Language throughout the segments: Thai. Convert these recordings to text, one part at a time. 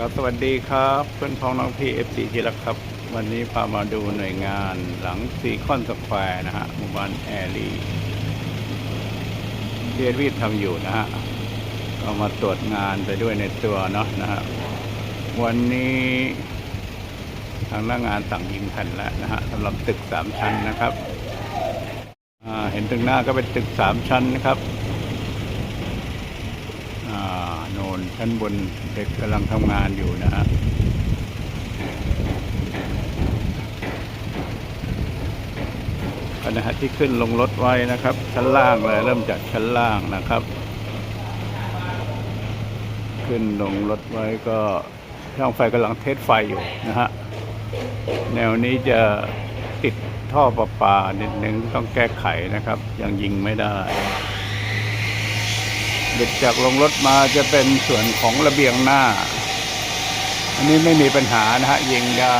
ก็สวัสดีครับเพื่อนพ้องน้องพี่เอฟซีที่รักครับ วันนี้พามาดูหน่วยงานหลังซีคอนสแควร์นะฮะหมู่บ้านแอรีที่เดวีทำอยู่นะฮะก็มาตรวจงานไปด้วยในตัวเนาะนะฮะวันนี้ทางหน้างานสั่งยิงแผ่นแล้วนะฮะสำหรับตึกสามชั้นนะครับเห็นตรงหน้าก็เป็นตึกสามชั้นนะครับ อ่าโนน ชั้นบนเด็กกำลังทำงานอยู่นะฮะขณะที่ขึ้นลงรถไว้นะครับ ชั้นล่างเลยเริ่มจากชั้นล่างนะครับ ขึ้นลงรถไว้ก็ช่างไฟกำลังเทสไฟอยู่นะฮะแนวนี้จะติดท่อประปานิดนึงต้องแก้ไขนะครับ ยังยิงไม่ได้ เด็กจากลงรถมาจะเป็นส่วนของระเบียงหน้า อันนี้ไม่มีปัญหานะฮะยิงได้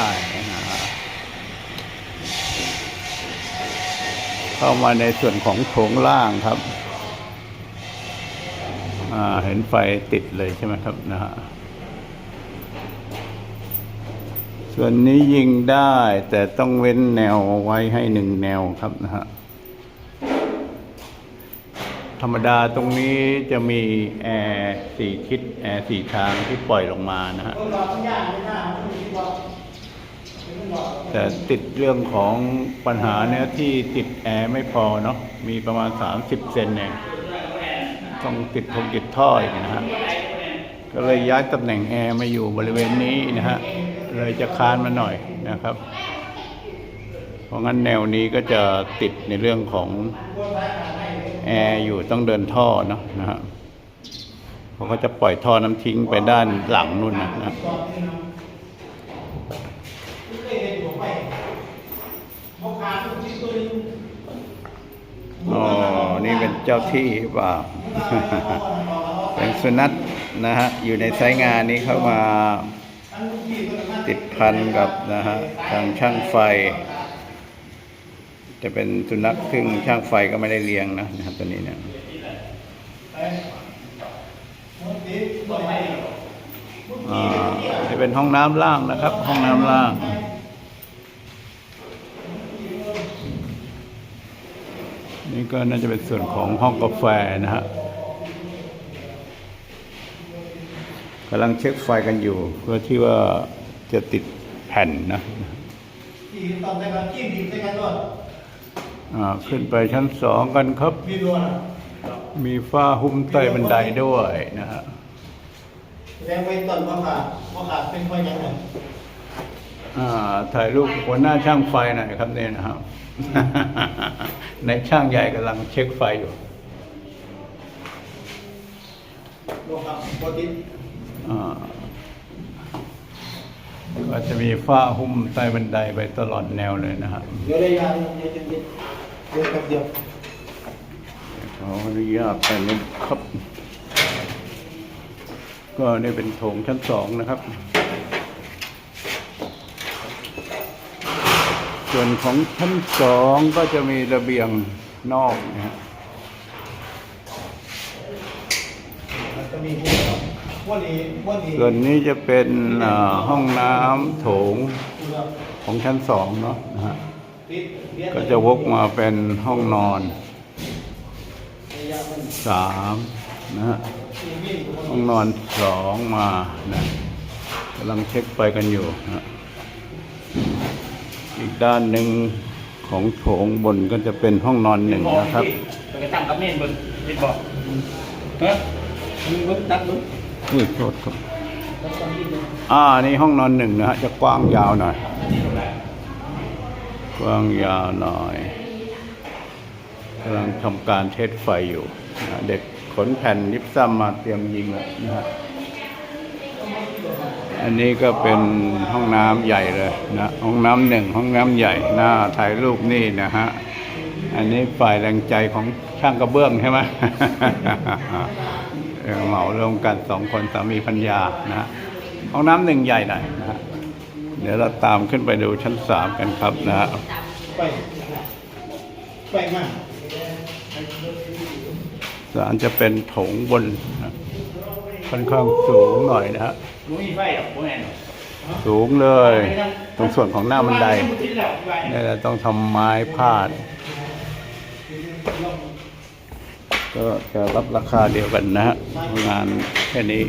เข้ามาในส่วนของโถงล่างครับอ่าเห็นไฟติดเลยใช่ไหมครับนะฮะส่วนนี้ยิงได้แต่ต้องเว้นแนวไว้ให้หนึ่งแนวครับนะฮะ ธรรมดาตรงนี้จะมีแอร์สี่ทิศแอร์สี่ทางที่ปล่อยลงมานะฮะแต่ติดเรื่องของปัญหาเนี่ยที่ติดแอร์ไม่พอเนาะมีประมาณ 30 เซนเองต้องติดทงติดท่ออีกนะฮะก็เลยย้ายตำแหน่งแอร์มาอยู่บริเวณนี้นะฮะเลยจะคานมาหน่อยนะครับ เพราะงั้นแนวนี้ก็จะติดในเรื่องของ แอร์อยู่ต้องเดินท่อเนาะนะฮะเขาก็จะปล่อยท่อน้ำทิ้งไปด้านหลังนู่นนะนะอ๋อ นี่เป็นเจ้าที่เปล่าเป็นสุนัขนะฮะ อยู่ในไซต์งานนี้เข้ามาติดพันกับนะฮะ ทางช่างไฟ จะเป็นสุนัขซึ่งช่างไฟก็ไม่ได้เลี้ยงนะนะครับตัวนี้เนี่ยจะเป็นห้องน้ำล่างนะครับ ห้องน้ำล่างนี่ก็น่าจะเป็นส่วนของห้องกาแฟนะฮะกำลังเช็คไฟกันอยู่ เพื่อที่ว่าจะติดแผ่นนะที่ตอนแต่กันขี้ดินใส่กันด้วย ขึ้นไปชั้นสองกันครับมีรัวนะมีฝ้าหุ้มใต้บันไดด้วยนะฮะแสดงไปตอนว่าขาดว่าขาดเป็นไฟยังไงอ่าถ่ายรูปหัวหน้าช่างไฟหน่อยครับเนี่ยนะครับ ในช่างใหญ่กำลังเช็คไฟอยู่ว่าขาดปกติอ่าก็จะมีฝ้าหุ้มใต้บันไดไปตลอดแนวเลยนะฮะเดี๋ยวได้ยา เดี๋ยวจะเดี๋ยวเดี๋ยวแป๊บเดียวขออนุญาตไปนิดครับ ก็นี่เป็นโถงชั้นสองนะครับ ส่วนของชั้นสองก็จะมีระเบียงนอกนะฮะมันจะมีหัวหัวนี้หัวนี้ส่วนนี้จะเป็นอ่าห้องน้ำโถงของชั้นสองเนาะนะฮะปิดเบียด ก็จะวกมาเป็นห้องนอนระยะมันสามนะฮะมีวิ่งห้องนอนสองมานะกำลังเช็คไปกันอยู่นะฮะอีกด้านหนึ่งของโถงบนก็จะเป็นห้องนอนหนึ่งนะครับไปกระตั้งกับเมนบนเป็นบอกฮะมึงมึงตัดมึงนี่โทษครับตัดตอนนี้เลยอ่านี่ห้องนอนหนึ่งนะฮะจะกว้างยาวหน่อย กว้างยาวหน่อยกำลังทำการเทสไฟอยู่นะเด็กขนแผ่นยิบซ้ำมาเตรียมยิงแล้วนะฮะอันนี้ก็เป็นห้องน้ำใหญ่เลยนะห้องน้ำหนึ่งห้องน้ำใหญ่หน้าถ่ายรูปนี่นะฮะอันนี้ฝ่ายแรงใจของช่างกระเบื้องใช่ไหมเหมารวมกันสองคนสามีพัญญานะห้องน้ำหนึ่งใหญ่หน่อยนะ เดี๋ยวเราตามขึ้นไปดูชั้นสามกันครับนะฮะไปไปมากศาลจะเป็นโถงบนค่อนข้างสูงหน่อยนะฮะสูงเลย ตรงส่วนของหน้าบันไดนี่เราต้องทำไม้พาด ก็จะรับราคาเดียวกันนะฮะงานแค่นี้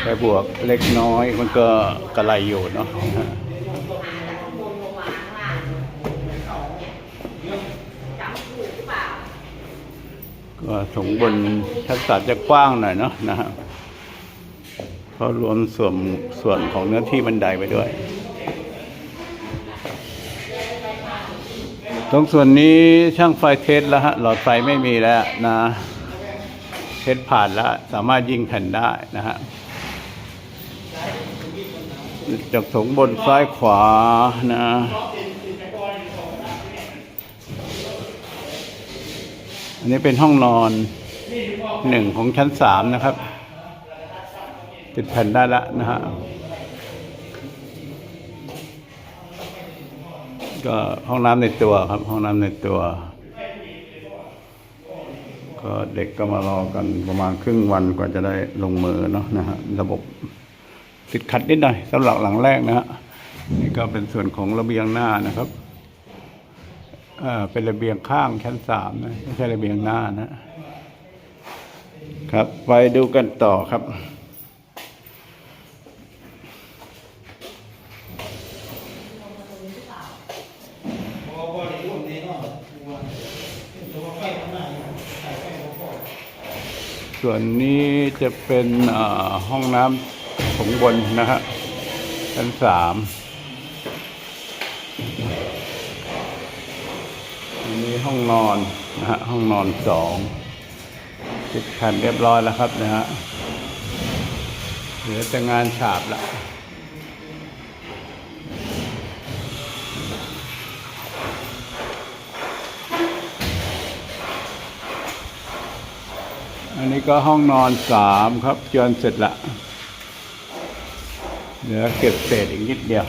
แค่บวกเล็กน้อยมันก็กระไรอยู่เนาะก็สงบนทักษะจะกว้างหน่อยเนาะนะฮะเพราะรวมส่วนส่วนของเนื้อที่บันไดไปด้วย ตรงส่วนนี้ช่างไฟเทสแล้วฮะหลอดไฟไม่มีแล้วนะเทสผ่านแล้ว สามารถยิงแผ่นได้นะฮะ จากถงบนซ้ายขวานะอันนี้เป็นห้องนอนหนึ่งของชั้นสามนะครับ ติดแผ่นได้ล้วนะฮะก็ห้องน้ำในตัวครับ ห้องน้ำในตัว ก็เด็กก็มารอกันประมาณครึ่งวันกว่าจะได้ลงมือเนาะนะฮะระบบ ติดขัดนิดหน่อยสำหรับหลังแรกนะฮะนี่ก็เป็นส่วนของระเบียงหน้านะครับอ่าเป็นระเบียงข้างชั้นสามนะไม่ใช่ระเบียงหน้านะครับ ไปดูกันต่อครับส่วนนี้จะเป็นอ่าห้องน้ำ ถงบนนะฮะชั้นสามอันนี้ห้องนอนนะฮะห้องนอนสองติดแผ่นเรียบร้อยแล้วครับนะฮะเหลือแต่งานฉาบละอันนี้ก็ห้องนอนสามครับจนเสร็จละ เหลือเก็บเศษอีกนิดเดียว